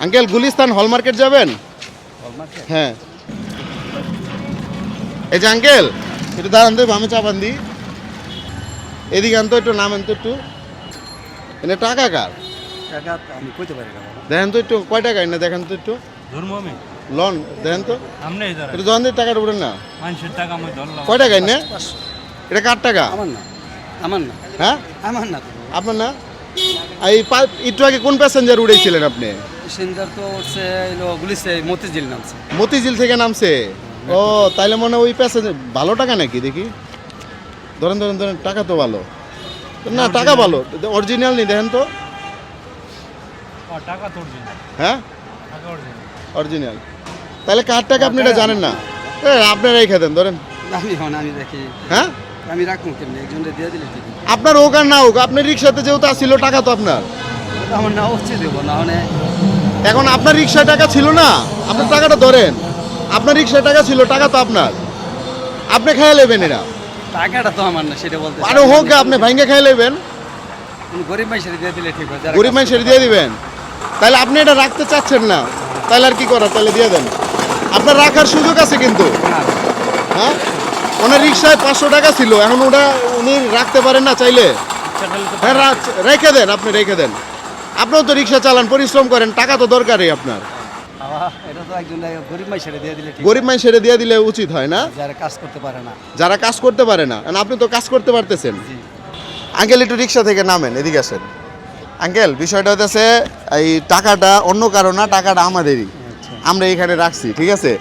Uncle Gulistan হল market যাবেন হ্যাঁ। এই যে আঙ্কেল একটু দাঁড়ান তো বামে চাপান দি এদিকে আনতো একটু নাম আনতো একটু। এনে টাকা কার? তো আমি দেখেন তো একটু কয় টাকা এনে দেখেন তো একটু। লোন দেখেন তো। একটু জন দিয়ে টাকাটা উঠেন না। আমি কয় টাকা এনে? এটা কার টাকা? আমার না। আমার না। হ্যাঁ? আমার না আপনার না? এই একটু আগে কোন প্যাসেঞ্জার উড়েছিলেন আপনি? প্যাসেঞ্জার তো গুলিছে মতিঝিল নামছে। মতিঝিল থেকে নামছে? ও তাইলে মনে হয় ওই প্যাসেঞ্জার ভালো টাকা নাকি দেখি? ধরেন ধরেন ধরেন টাকা তো ভালো। না টাকা ভালো অরিজিনাল নি দেখেন তো। টাকা তোর হ্যাঁ? অরিজিনাল তাহলে কার টাকা আপনি এটা জানেন না? আপনারা রেখে দেন ধরেন। আমি হন আমি দেখি। হ্যাঁ? আমি রাখব কেমনি? একজনকে দিয়ে দিলে ঠিক আপনার হোক আর না হোক আপনার রিক্সাতে যেহেতু আসছিল টাকা তো আপনার। আমার না হচ্ছে দেবো না মানে এখন আপনার রিক্সায় টাকা ছিল না আপনার টাকাটা ধরেন। আপনার রিক্সায় টাকা ছিল টাকা তো আপনার। আপনি খেয়ে নেবেন এরা। টাকাটা তো আমার না সেটা বলতে আরও হোক আপনি ভাঙ্গে খেয়ে নেবেন গরিব মানুষের দিয়ে দিলে ঠিক হয় গরিব মানুষের দিয়ে দিবেন। তাহলে আপনি এটা রাখতে চাচ্ছেন না। তাহলে আর কি করার তাহলে দিয়ে দেন। আপনার রাখার সুযোগ আছে কিন্তু। হ্যাঁ। ওনার রিক্সায় পাঁচশো টাকা ছিল এখন ওটা উনি রাখতে পারেন না চাইলে। হ্যাঁ রেখে দেন আপনি রেখে দেন। আপনিও তো রিক্সা চালান পরিশ্রম করেন টাকা তো দরকারই আপনার। গরিব দিয়ে দিলে দিয়ে উচিত হয় না? যারা কাজ করতে পারে না। যারা কাজ করতে পারে না। আপনি তো কাজ করতে পারতেছেন। আঙ্কেল একটু রিক্সা থেকে নামেন এদিকে আসেন। আঙ্কেল বিষয়টা এই টাকাটা অন্য কারও না টাকাটা আমাদেরই। আচ্ছা। আমরা এখানে রাখছি ঠিক আছে?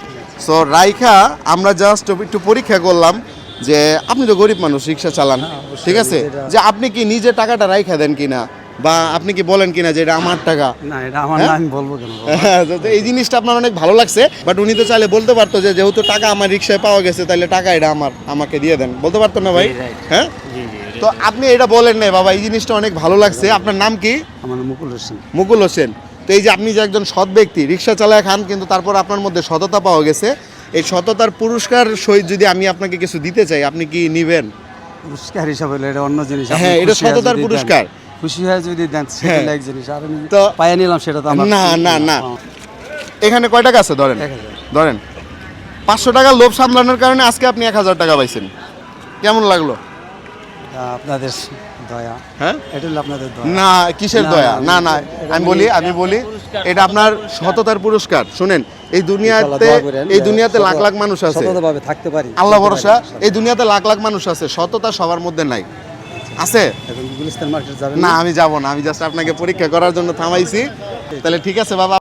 সো রাইখা আমরা জাস্ট একটু পরীক্ষা করলাম যে আপনি তো গরিব মানুষ রিক্সা চালান হ্যাঁ, ঠিক আছে? যে আপনি কি নিজে টাকাটা রাইখা দেন কিনা? বা আপনি কি বলেন কিনা যে এটা আমার টাকা? না এটা আমার হ্যাঁ? না আমি বলব কেন বাবা? তো এই জিনিসটা আপনার অনেক ভালো লাগছে বাট উনি তো চাইলে বলতে পারতো যে যেহেতু টাকা আমার রিক্সায় পাওয়া গেছে তাহলে টাকা এটা আমার আমাকে দিয়ে দেন। বলতে পারতো না ভাই? হ্যাঁ? তো আপনি এটা বলেন না বাবা এই জিনিসটা অনেক ভালো লাগছে। আপনার নাম কি? আমার মুকুল হোসেন। মুকুল হোসেন। তো এই যে আপনি যে একজন সৎ ব্যক্তি রিক্সা চালায় খান কিন্তু তারপর আপনার মধ্যে সততা পাওয়া গেছে। এই সততার পুরস্কার সহিত যদি আমি আপনাকে কিছু দিতে চাই আপনি কি নিবেন? পুরস্কার হিসাবে এটা অন্য জিনিস। হ্যাঁ, এটা সততার পুরস্কার। খুশি হয়ে যদি দেন সেটা। এক জিনিস আর তো- পাইয়ে নিলাম সেটা তো আমার না না না। হ্যাঁ, এখানে কয় টাকা আছে ধরেন? ধরেন পাঁচশো টাকা লোভ সামলানোর কারণে আজকে আপনি এক হাজার টাকা পাইছেন। কেমন লাগল? আপনাদের দয়া। হ্যাঁ? এটা আপনাদের দয়া। না কিসের দয়া? না না, আমি বলি আমি বলি এটা আপনার সততার পুরস্কার। শুনেন এই দুনিয়াতে এই দুনিয়াতে লাখ লাখ মানুষ আছে। থাকতে পারি। আল্লাহ ভরসা এই দুনিয়াতে লাখ লাখ মানুষ আছে। সততা সবার মধ্যে নাই। আছে? না আমি যাব না আমি জাস্ট আপনাকে পরীক্ষা করার জন্য থামাইছি। তাহলে ঠিক আছে বাবা।